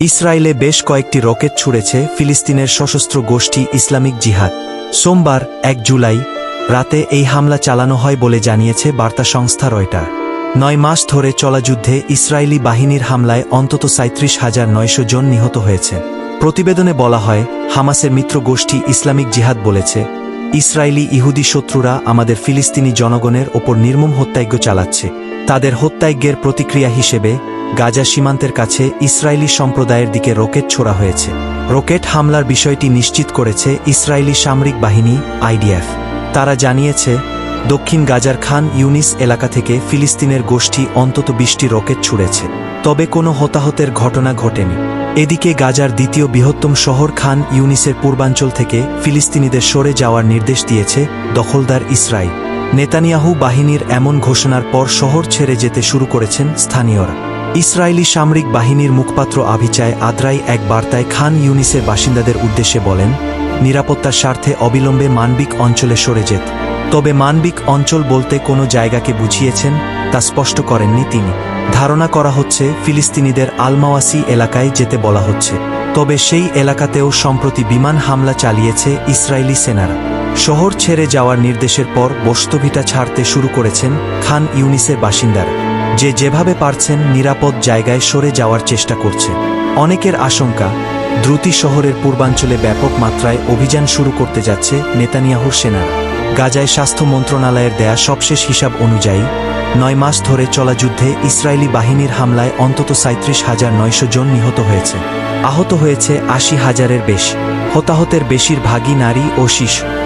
ইসরায়েলে বেশ কয়েকটি রকেট ছুড়েছে ফিলিস্তিনের সশস্ত্র গোষ্ঠী ইসলামিক জিহাদ। সোমবার, এক জুলাই, রাতে এই হামলা চালানো হয় বলে জানিয়েছে বার্তা সংস্থা রয়টার। নয় মাস ধরে চলা যুদ্ধে ইসরায়েলি বাহিনীর হামলায় অন্তত সাঁত্রিশ হাজার নয়শো জন নিহত হয়েছে। প্রতিবেদনে বলা হয়, হামাসের মিত্র গোষ্ঠী ইসলামিক জিহাদ বলেছে, ইসরায়েলি ইহুদি শত্রুরা আমাদের ফিলিস্তিনি জনগণের ওপর নির্মম হত্যাযজ্ঞ চালাচ্ছে। তাদের হত্যাযজ্ঞের প্রতিক্রিয়া হিসেবে গাজা সীমান্তের কাছে ইসরায়েলি সম্প্রদায়ের দিকে রকেট ছোড়া হয়েছে। রকেট হামলার বিষয়টি নিশ্চিত করেছে ইসরায়েলি সামরিক বাহিনী, আইডিএফ। তারা জানিয়েছে, দক্ষিণ গাজার খান ইউনিস এলাকা থেকে ফিলিস্তিনের গোষ্ঠী অন্তত বিশটি রকেট ছুড়েছে। তবে কোনো হতাহতের ঘটনা ঘটেনি। এদিকে গাজার দ্বিতীয় বৃহত্তম শহর খান ইউনিসের পূর্বাঞ্চল থেকে ফিলিস্তিনিদের সরে যাওয়ার নির্দেশ দিয়েছে দখলদার ইসরায়েল। নেতানিয়াহু বাহিনীর এমন ঘোষণার পর শহর ছেড়ে যেতে শুরু করেছেন স্থানীয়রা। ইসরায়েলি সামরিক বাহিনীর মুখপাত্র আভিচায় আদ্রাই এক বার্তায় খান ইউনিসের বাসিন্দাদের উদ্দেশ্যে বলেন, নিরাপত্তার স্বার্থে অবিলম্বে মানবিক অঞ্চলে সরে যেত। তবে মানবিক অঞ্চল বলতে কোনো জায়গাকে বুঝিয়েছেন তা স্পষ্ট করেননি তিনি। ধারণা করা হচ্ছে, ফিলিস্তিনিদের আলমাওয়াসি এলাকায় যেতে বলা হচ্ছে। তবে সেই এলাকাতেও সম্প্রতি বিমান হামলা চালিয়েছে ইসরায়েলি সেনারা। শহর ছেড়ে যাওয়ার নির্দেশের পর বস্তুভিটা ছাড়তে শুরু করেছেন খান ইউনিসের বাসিন্দারা। যে যেভাবে পারছেন নিরাপদ জায়গায় সরে যাওয়ার চেষ্টা করছে। অনেকের আশঙ্কা, দ্রুতি শহরের পূর্বাঞ্চলে ব্যাপক মাত্রায় অভিযান শুরু করতে যাচ্ছে নেতানিয়াহুর সেনারা। গাজায় স্বাস্থ্য মন্ত্রণালয়ের দেয়া সবশেষ হিসাব অনুযায়ী, নয় মাস ধরে চলা যুদ্ধে ইসরায়েলি বাহিনীর হামলায় অন্তত সাঁত্রিশ হাজার নয়শো জন নিহত হয়েছে। আহত হয়েছে আশি হাজারের বেশি। হতাহতের বেশিরভাগই নারী ও শিশু।